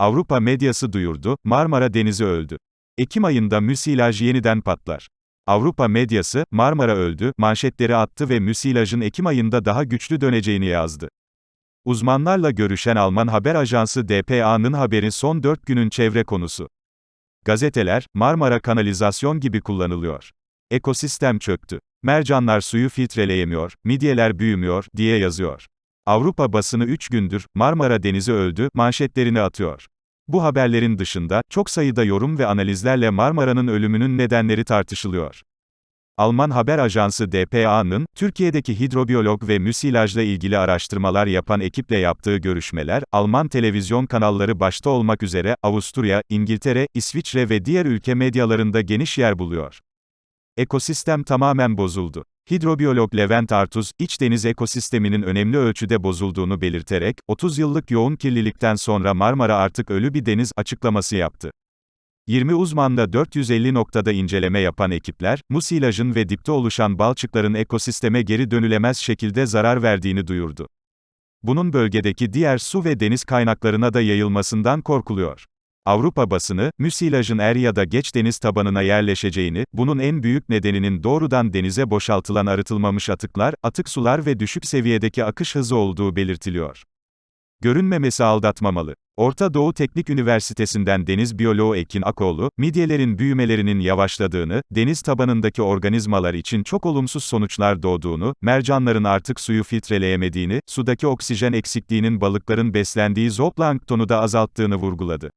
Avrupa medyası duyurdu, Marmara Denizi öldü. Ekim ayında müsilaj yeniden patlar. Avrupa medyası, Marmara öldü, manşetleri attı ve müsilajın Ekim ayında daha güçlü döneceğini yazdı. Uzmanlarla görüşen Alman haber ajansı DPA'nın haberi son 4 günün çevre konusu. Gazeteler, Marmara kanalizasyon gibi kullanılıyor. Ekosistem çöktü. Mercanlar suyu filtreleyemiyor, midyeler büyümüyor, diye yazıyor. Avrupa basını 3 gündür, Marmara Denizi öldü, manşetlerini atıyor. Bu haberlerin dışında, çok sayıda yorum ve analizlerle Marmara'nın ölümünün nedenleri tartışılıyor. Alman haber ajansı DPA'nın, Türkiye'deki hidrobiyolog ve müsilajla ilgili araştırmalar yapan ekiple yaptığı görüşmeler, Alman televizyon kanalları başta olmak üzere, Avusturya, İngiltere, İsviçre ve diğer ülke medyalarında geniş yer buluyor. Ekosistem tamamen bozuldu. Hidrobiyolog Levent Artuz, iç deniz ekosisteminin önemli ölçüde bozulduğunu belirterek, 30 yıllık yoğun kirlilikten sonra Marmara artık ölü bir deniz açıklaması yaptı. 20 uzmanla 450 noktada inceleme yapan ekipler, musilajın ve dipte oluşan balçıkların ekosisteme geri dönülemez şekilde zarar verdiğini duyurdu. Bunun bölgedeki diğer su ve deniz kaynaklarına da yayılmasından korkuluyor. Avrupa basını, müsilajın er ya da geç deniz tabanına yerleşeceğini, bunun en büyük nedeninin doğrudan denize boşaltılan arıtılmamış atıklar, atık sular ve düşük seviyedeki akış hızı olduğu belirtiliyor. Görünmemesi aldatmamalı. Orta Doğu Teknik Üniversitesi'nden deniz biyoloğu Ekin Akoğlu, midyelerin büyümelerinin yavaşladığını, deniz tabanındaki organizmalar için çok olumsuz sonuçlar doğduğunu, mercanların artık suyu filtreleyemediğini, sudaki oksijen eksikliğinin balıkların beslendiği zooplanktonu da azalttığını vurguladı.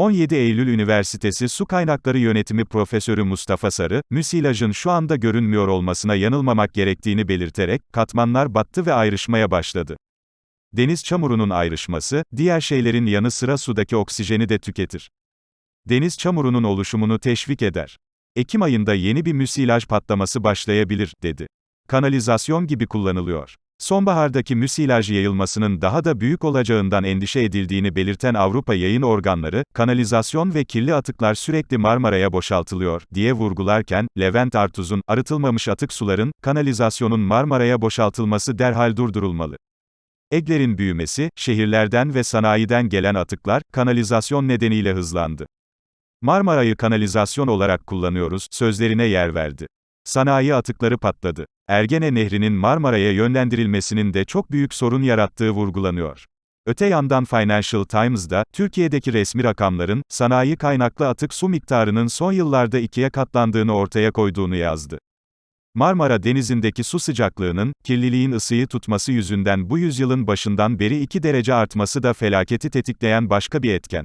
17 Eylül Üniversitesi Su Kaynakları Yönetimi Profesörü Mustafa Sarı, müsilajın şu anda görünmüyor olmasına yanılmamak gerektiğini belirterek, katmanlar battı ve ayrışmaya başladı. Deniz çamurunun ayrışması, diğer şeylerin yanı sıra sudaki oksijeni de tüketir. Deniz çamurunun oluşumunu teşvik eder. Ekim ayında yeni bir müsilaj patlaması başlayabilir, dedi. Kanalizasyon gibi kullanılıyor. Sonbahardaki müsilaj yayılmasının daha da büyük olacağından endişe edildiğini belirten Avrupa yayın organları, kanalizasyon ve kirli atıklar sürekli Marmara'ya boşaltılıyor, diye vurgularken, Levent Artuz'un, arıtılmamış atık suların, kanalizasyonun Marmara'ya boşaltılması derhal durdurulmalı. Eglerin büyümesi, şehirlerden ve sanayiden gelen atıklar, kanalizasyon nedeniyle hızlandı. Marmara'yı kanalizasyon olarak kullanıyoruz, sözlerine yer verdi. Sanayi atıkları patladı. Ergene Nehri'nin Marmara'ya yönlendirilmesinin de çok büyük sorun yarattığı vurgulanıyor. Öte yandan Financial Times'da, Türkiye'deki resmi rakamların, sanayi kaynaklı atık su miktarının son yıllarda ikiye katlandığını ortaya koyduğunu yazdı. Marmara Denizi'ndeki su sıcaklığının, kirliliğin ısıyı tutması yüzünden bu yüzyılın başından beri 2 derece artması da felaketi tetikleyen başka bir etken.